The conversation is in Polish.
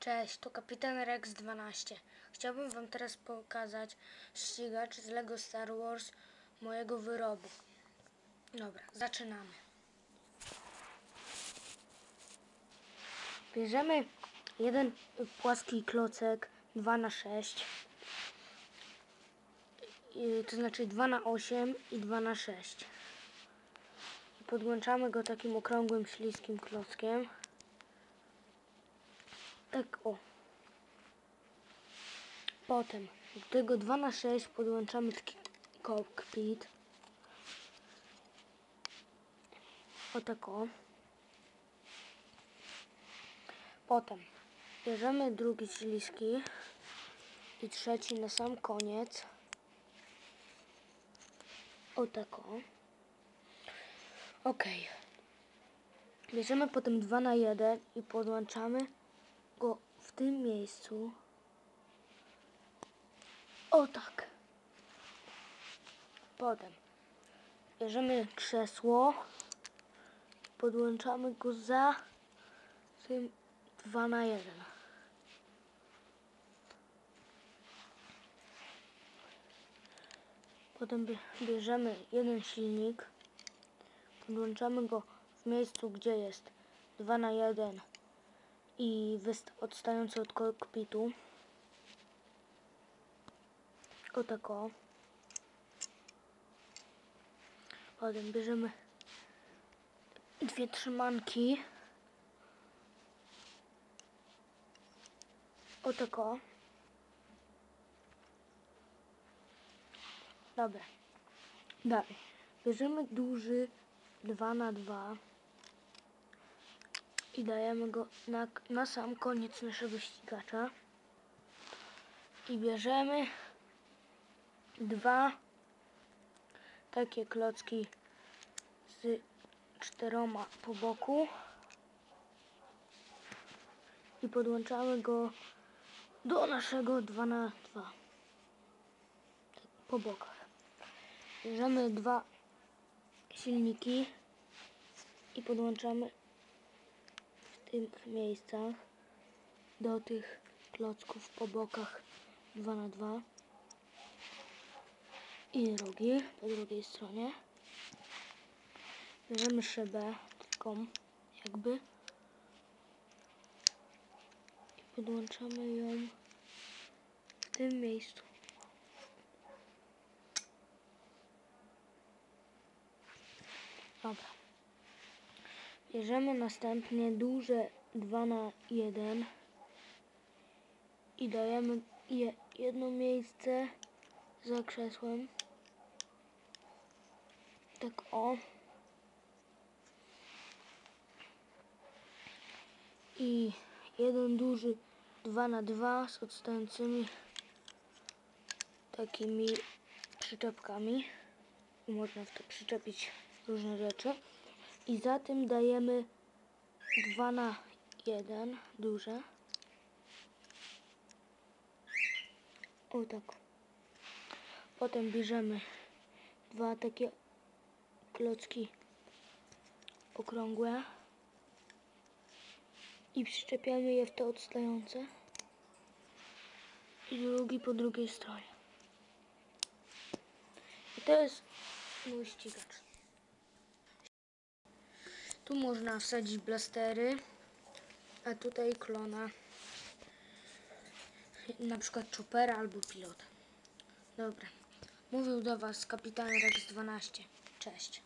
Cześć, to kapitan Rex 12. Chciałbym wam teraz pokazać ścigacz z Lego Star Wars mojego wyrobu. Dobra, zaczynamy. Bierzemy jeden płaski klocek 2 na 6 y, to znaczy 2 na 8 i 2 na 6 I podłączamy go takim okrągłym, śliskim klockiem. Tak o. Potem do tego 2 na 6 podłączamy taki cockpit. O tak o. Potem bierzemy drugi śliski i trzeci na sam koniec. O tak o. Ok. Bierzemy potem 2 na 1 i podłączamy go w tym miejscu. O tak. Potem bierzemy krzesło, podłączamy go za tym 2 na 1. Potem bie- bierzemy jeden silnik, podłączamy go w miejscu, gdzie jest 2 na 1 i odstający od kokpitu. O tak o. Potem bierzemy dwie trzymanki. O tak o. Dobra. Dalej. Bierzemy duży 2 na 2 i dajemy go na, na sam koniec naszego ścigacza. I bierzemy dwa takie klocki z czteroma po boku i podłączamy go do naszego 2 na 2 tak, po bokach. Bierzemy dwa silniki i podłączamy tych miejscach do tych klocków po bokach 2 na 2 i drugi po drugiej stronie. Bierzemy szybę taką jakby. I podłączamy ją w tym miejscu. Dobra Bierzemy następnie duże 2 na 1 i dajemy je jedno miejsce za krzesłem. Tak o. I jeden duży 2 na 2 z odstającymi takimi przyczepkami. Można w to przyczepić różne rzeczy. I za tym dajemy 2 na 1 duże. O tak. Potem bierzemy dwa takie klocki okrągłe i przyczepiamy je w te odstające i drugi po drugiej stronie. I to jest mój ścigacz. Tu można wsadzić blastery, a tutaj klona. Na przykład chopera albo pilota. Dobra. Mówił do Was kapitan Rex 12. Cześć.